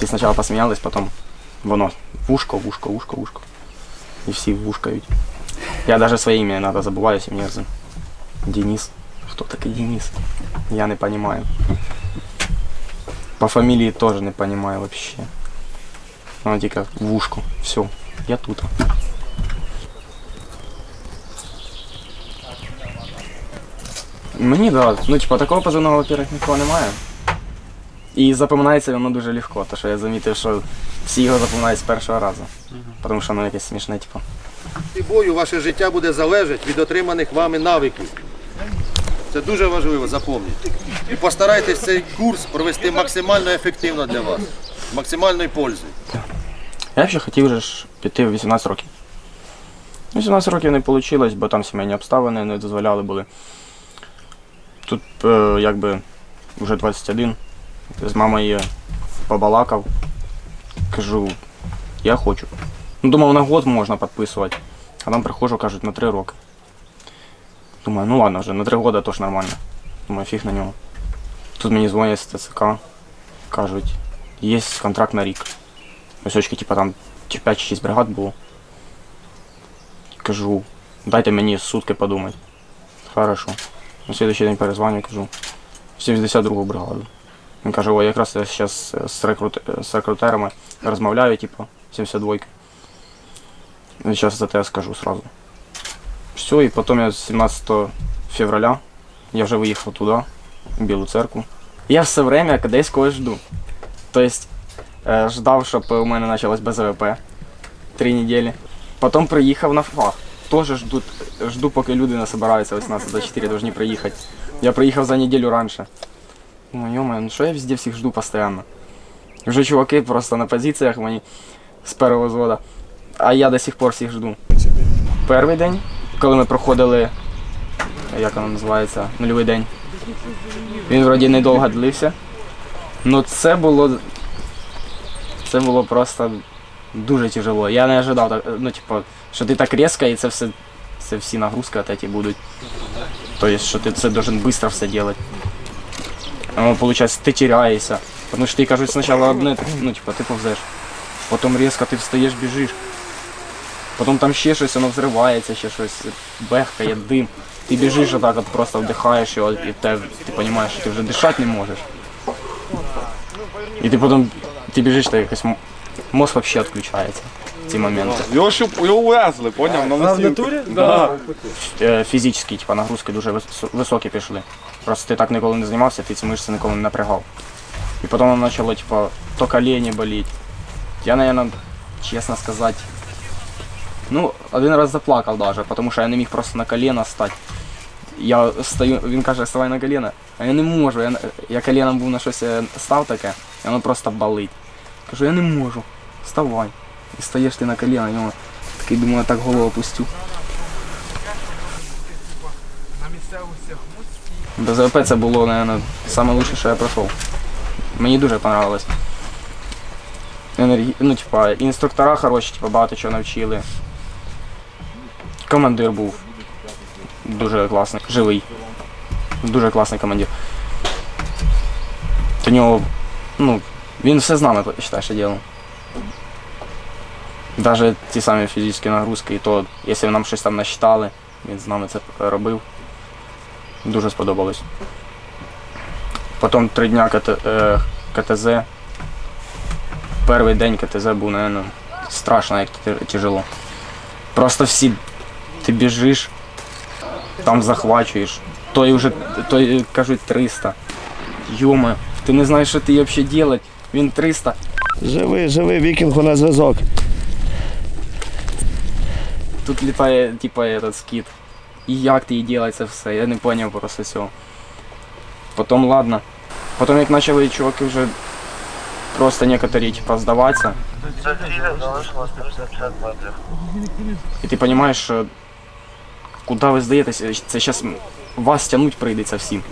Всі спочатку посміялись, потім воно вушко, вушко, вушко, вушко. І всі вушкають. Я навіть своє ім'я іноді забуваюся, мені з Денис. Хто такий Денис? Я не розумію. По фамілії теж не розумію вообще. Вона тільки вушко. Все, я тут. Мені да. Ну, типа, такого позивного, во-первых, нікого немає. І запоминається воно дуже легко, тому що я замітив, що всі його запоминають з першого разу. Тому що воно якесь смішне, типу. І бою ваше життя буде залежати від отриманих вами навиків. Це дуже важливо, запам'ятайте. І постарайтесь цей курс провести максимально ефективно для вас, з максимальною пользою. Я ще хотів же ж піти в 18 років. 18 років не вийшло, бо там сімейні обставини не дозволяли були. Тут е, якби вже 21. З мамою побалакав. Кажу, я хочу. Ну, думав, на год можна підписувати. А там приходжу, кажуть, на 3 роки. Думаю, ну ладно вже, на 3 роки то нормально. Думаю, фіг на нього. Тут мені дзвонять з ТЦК, кажуть, є контракт на рік. Ось очки, типа там чи 5 чи 6 бригад було. Кажу, дайте мені сутки подумати. Хорошо. На следующий день перезвоню, кажу. в 72 бригаду. Він каже, о, якраз я зараз з, рекрут... з рекрутерами розмовляю, типу, 72 Зараз за те скажу сразу. Все, і потім я 17 февраля я вже виїхав туди, в Білу церкву. Я все время десь когось жду. Тобто е, ждав, щоб у мене почалось БЗВП три неділі. Потім приїхав на фах. Теж жду, жду, поки люди не збираються 18-24, повинні приїхати. Я приїхав за неділю раніше. Ну, йома, ну що я везде всіх жду постійно. Вже чуваки просто на позиціях мені з першого взвода. А я до сих пор всіх жду. Перший день, коли ми проходили, як воно називається, нульовий день. Він вроді недовго длився. Ну це було. Це було просто дуже тяжело. Я не ожидав, ну, типу, що ти так різко і це все. Це всі нагрузки от эти будуть. Тобто, що ти це должен швидко все робити. А воно, виходить, ти теряєшся. Тому що ти кажуть спочатку одне, ну, типу, ти повзеш. Потім різко ти встаєш, біжиш. Потім там ще щось, воно взривається, ще щось бехкає, дим. Ти біжиш отак от просто вдихаєш його, і те, ти розумієш, що ти вже дишати не можеш. І ти потім ти біжиш, та мозг взагалі відключається ці моменти. Його щуп- його увезли, поняв? На в носілку. натурі? Да. Е, Фізичні, типу, нагрузки дуже вис- високі пішли. Просто ти так ніколи не займався, ти ці мишці ніколи не напрягав. І потім воно почало, типу, то колені боліть. Я, наверное, чесно сказати, ну, один раз заплакав даже, тому що я не міг просто на коліна стати. Я стою, він каже, вставай на коліна, а я не можу. Я, на- я коленом був на щось е, став таке, і воно просто болить. Кажу, я не можу. Вставай. І стаєш ти на коліна, воно такий думаю, так голову опустю. БЗВП це було, мабуть, лучше, що я пройшов. Мені дуже понравилось. Енергі... Ну, типа, інструктора хороші, типа, багато чого навчили. Командир був дуже класний, живий. Дуже класний командир. До нього, ну, він все з нами, що діло. Навіть ті самі фізичні нагрузки, і то, якщо нам щось там насчитали, він з нами це робив. Дуже сподобалось. Потім три дня е, КТЗ. Перший день КТЗ був, мабуть, страшно, як тяжело. Просто всі ти біжиш, там захвачуєш. Той вже, той кажуть 300. Йома, ти не знаєш, що ти взагалі робити. Він 300. Живи, живи, вікінгу на зв'язок. Тут літає, типа, этот скіт. І як ти робити це все, я не зрозумів просто цього. Потім ладно. Потім як почали чуваки вже просто некоторі типа здаватися. І ти розумієш, що куди ви здаєтеся, це зараз вас тягнуть прийдеться всім.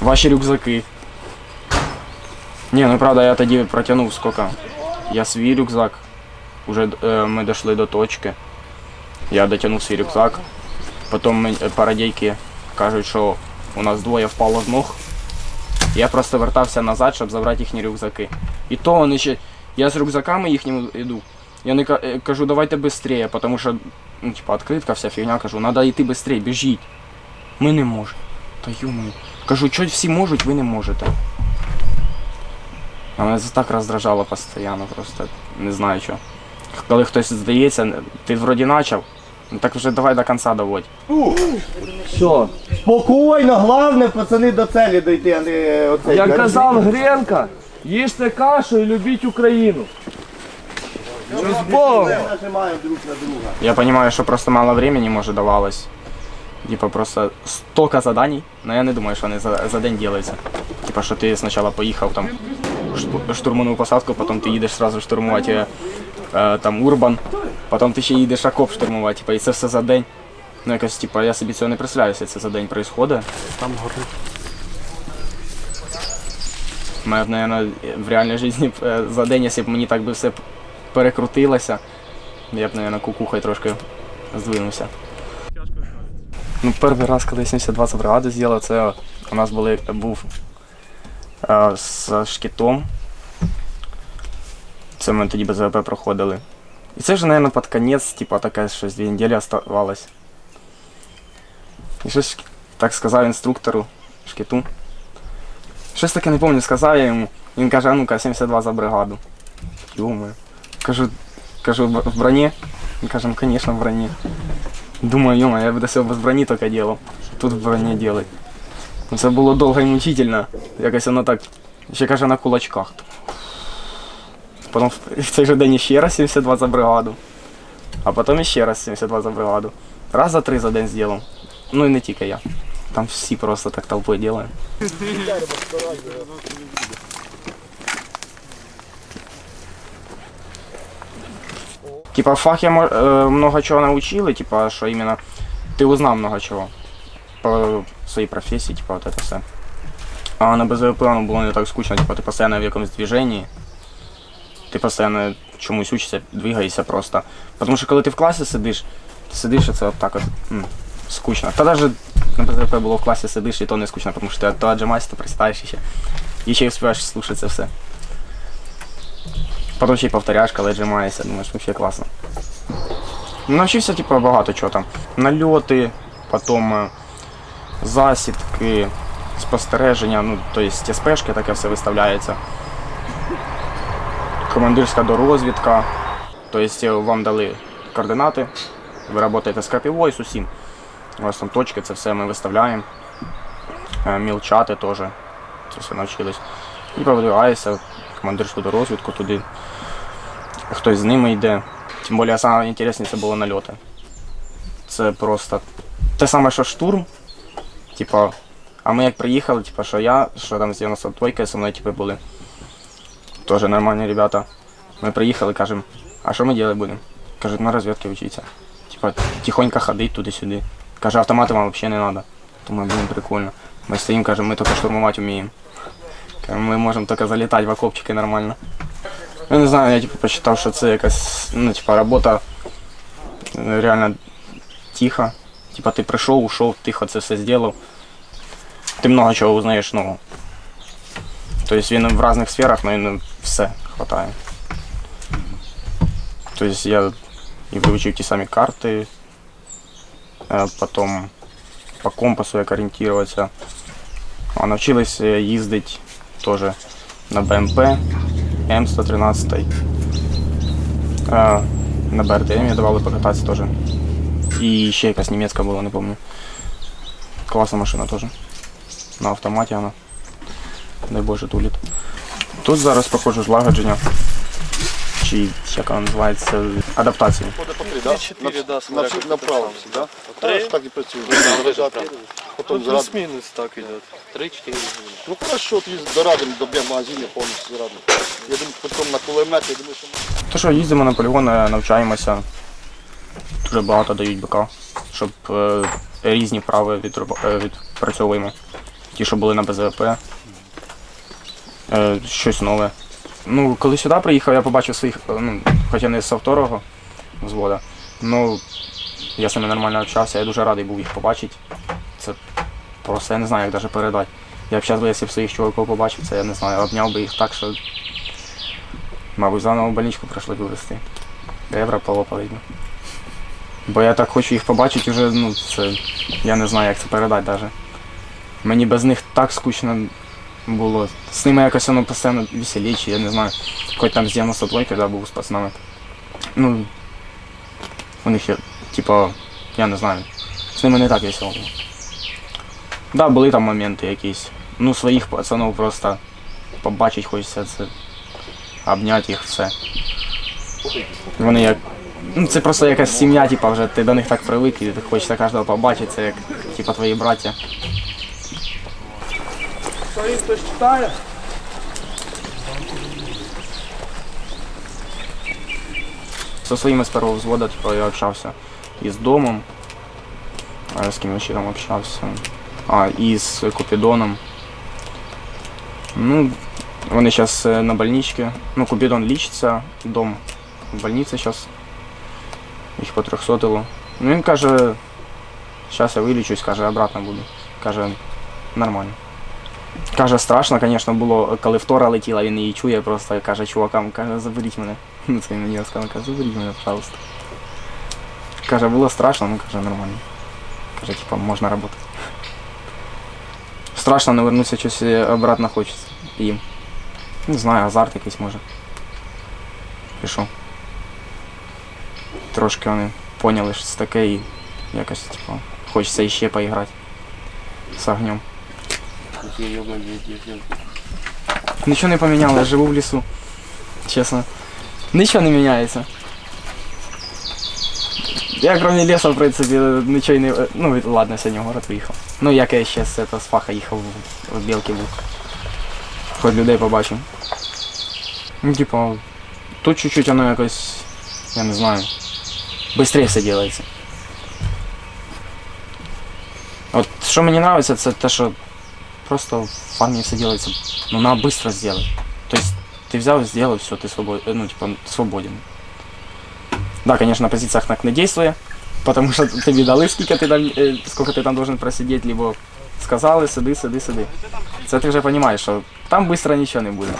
Ваші рюкзаки. Ні, ну правда, я тоді протягнув скільки. Я свій рюкзак. Уже е, ми дійшли до точки. Я дотягнув свій рюкзак. Потім е, парадійки кажуть, що у нас двоє впало з ног. Я просто вертався назад, щоб забрати їхні рюкзаки. І то вони ще. Я з рюкзаками їхніми йду. Я не е, кажу, давайте швидше, тому що, ну, типа, відкритка, вся фігня, кажу, треба йти швидше, біжіть. Ми не можемо. Та юмою. Кажу, що всі можуть, ви не можете. А мене це так роздражало постійно, просто не знаю що. Коли хтось здається, ти вроді почав, ну так вже давай до кінця доводь. Що? Спокійно, головне, пацани, до цілі дойти, а не оце. Як казав Гренка, їжте кашу і любіть Україну. З Богом! Нажимаємо друг на друга. Я понимаю, что просто мало времени, может, давалось. Типа просто столько заданий, но я не думаю, что они за, за день делаются. Типа, что ты сначала поехал там шту- штурманув посадку, потом ты їдеш сразу штурмувати там Урбан, потом ти ще їдеш окоп штурмувати, типа, і це все за день. Ну якось, типа, я собі цього не представляю, якщо це за день происходить. Там горить. Мене, наверное, в реальній житті е, за день, якщо б мені так би все перекрутилося, я б, наверное, кукухою трошки здвинувся. Ну, перший раз, коли 72 бригади з'їла, це у нас були, був е, з шкітом. Це ми тоді БЗВП проходили. І це вже, мабуть, під кінець, типа таке щось дві неділі оставалось. І щось так сказав інструктору шкіту. Щось таке не пам'ятаю, сказав я йому. Він каже, а ну-ка, 72 за бригаду. Йоми. Кажу, кажу, в в броні? Він каже, ну, конечно, в броні. Думаю, йома, я б до цього без броні тільки делал. Тут в броні делать. Ну, Це було довго і мучительно. Якось воно так. Ще каже на кулачках. Потім в- в цей же день ще раз 72 за бригаду. А потім ще раз 72 за бригаду. Раз за три за день зробив. Ну і не тільки я. Там всі просто так толпою делаем. Типа в фахе мо- э, много чего научили, типа, что именно ты узнал много чего по своей профессии, типа вот это все. А на БЗВП оно было не так скучно, типа ты постоянно в якомусь движении, ти постійно чомусь учишся, двигаєшся просто. Тому що коли ти в класі сидиш, ти сидиш і це от так от м, скучно. Та навіть на БЗВП було в класі сидиш і то не скучно, тому що ти то отжимаєшся, то присідаєш ще. І ще й успіваєш слухати це все. Потім ще й повторяєш, коли отжимаєшся, думаєш, взагалі класно. Ну, Навчився, типу, багато чого там. Нальоти, потім е, засідки, спостереження, ну, тобто СПшки таке все виставляється. Командирська дорозвідка. Тобто е, вам дали координати, ви працюєте з крапівою, з усім. У вас там точки, це все ми виставляємо. Е, Мілчати теж. Це все навчились. І продвигаєшся в командирську дорозвідку туди. Хтось з ними йде. Тим більше саме інтересніше було нальоти. Це просто те саме, що штурм. Типа, а ми як приїхали, типа, що я, що там з 92-ки зі мною типу, були. Тоже нормальні ребята. Ми приїхали, кажемо, а що ми робити будемо? Кажуть, на розвідки вчитися. Типа, тихонько ходить туди-сюди. Каже, автомати вам взагалі не треба. Думаю, блін, прикольно. Ми стоїмо, кажемо, ми тільки штурмувати вміємо. Кажемо, ми можемо тільки залітати в окопчики нормально. Я не знаю, я типу почитав, що це якась, ну, типа, робота е, реально тихо. Типа ти прийшов, ушов, тихо це все зробив. Ти много чого узнаєш нового. Тобто він в різних сферах, але він все хватає. Тобто я і вивчив ті самі карти, е, потім по компасу як орієнтуватися. А навчились е, їздити теж на БМП, М113. Е, На БРДМ я давали покататися теж. І ще якась німецька була, не пам'ятаю. Класна машина теж. На автоматі вона. Дай Боже, туліт. Тут зараз проходжу злагодження. Чи як вона називається? Адаптацію. Чотири, да, направо, да? Так і працює. Потім зразу. Плюс-мінус так іде. Три-чотири. Ну хорошо, тоді дорадимо, доб'ємо магазині, повністю зарадимо. Я думаю, потім на кулемет, я думаю, що То що їздимо на полігон, навчаємося. Дуже багато дають БК, щоб е, різні вправи е, відпрацьовуємо. Ті, що були на БЗВП. Е, щось нове. Ну, коли сюди приїхав, я побачив своїх, е, ну, хоча не з второго взвода, ну я ними нормально общався, я дуже радий був їх побачити. Це просто я не знаю, як навіть передати. Я б зараз, якщо б своїх чуваків побачив, це я не знаю, обняв би їх так, що. Мабуть, заново в больничку прийшло б вести. Євро полопали б. Бо я так хочу їх побачити вже, ну, це. Я не знаю, як це передати навіть. Мені без них так скучно було. З ними якось воно постійно веселіше, я не знаю. Хоч там з 92 коли був з пацанами. Ну. У них є, типа, я не знаю. З ними не так весело було. Да, були там моменти якісь. Ну, своїх пацанів просто побачить хочеться це. Обняти їх все. Вони як. Ну, це просто якась сім'я, типа, вже ти до них так привик, і ти хочеться кожного побачити, це як типа твої браття. Свої хтось читає? Со своїми з першого взвода, типу, я общався і з домом, з ким я ще там общався. А, і з Купідоном. Ну, вони зараз на больничці. Ну, Купідон лічиться, дом в больниці зараз. Їх потрьохсотило. Ну він каже, зараз я вилічусь, каже, обратно буду. Каже, нормально. Каже, страшно, звісно, було, коли втора летіла, він її чує, просто каже чувакам, каже, заберіть мене. Ну, це мені розказав, каже, заберіть мене, пожалуйста. Каже, було страшно, ну каже, нормально. Каже, типа, можна працювати. Страшно, не вернутися щось обратно хочеться їм. Не знаю, азарт якийсь може. Пішов. Трошки вони поняли, що це таке і якось, типа, хочеться іще поіграти з огнем. Нічого не поміняло, я живу в лісу. Чесно. Нічого не міняється. Я кроме леса, в принципі, нічого не. Ну, ладно, сьогодні в город виїхав. Ну, як я ще з, це, з фаха їхав в, в білки був. Хоч людей побачив. Ну, типа, тут чуть-чуть воно якось. Я не знаю. Быстрее все делается. От що мені подобається, це те, що просто в армії все делается. Ну, надо быстро сделать. То есть ты взял, сделал, все, ты свободен, ну, типа, свободен. Да, конечно, на позициях так не действує, потому що тобі дали, скільки ти там, е, скільки ти там должен просидіти, либо сказали, сиди, сиди, сиди. Це ти вже розумієш, що там швидко нічого не буде.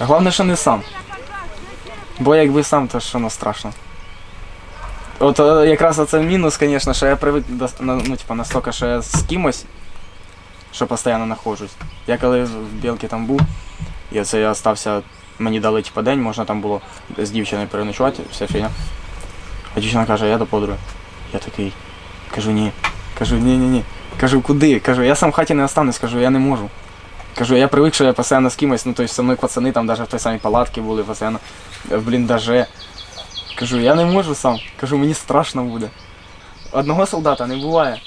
Головне, що не сам. Бо якби сам, то що ну страшно. От е, якраз оце мінус, звісно, що я привик до, на- ну, типа, настільки, що я з кимось, що постійно знаходжусь. Я коли в білки там був, і оце я остався, мені дали типа день, можна там було з дівчиною переночувати, вся фігня. А дівчина каже, я до подруги. Я такий, кажу, ні. Кажу, ні, ні, ні. Кажу, куди? Кажу, я сам в хаті не останусь, кажу, я не можу. Кажу, я привик, що я постійно з кимось, ну тобто со мною пацани там навіть в той самій палатці були, постійно в бліндаже. Кажу, я не можу сам. Кажу, мені страшно буде. Одного солдата не буває.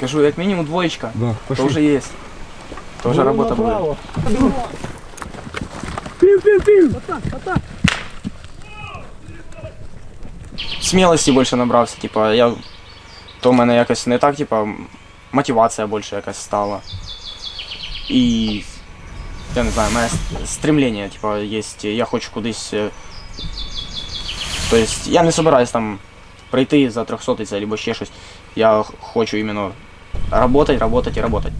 Кажу, як мінімум двоєчка, то вже є. То вже робота буде. Смілості більше набрався, типа, я. То в мене якось не так, типа, мотивація більше якась стала. І. Я не знаю, у мене стремлення, типа, є, я хочу кудись. е, Тобто я не собираюсь там прийти за 300 або ще щось. Я хочу іменно работать, работать и работать.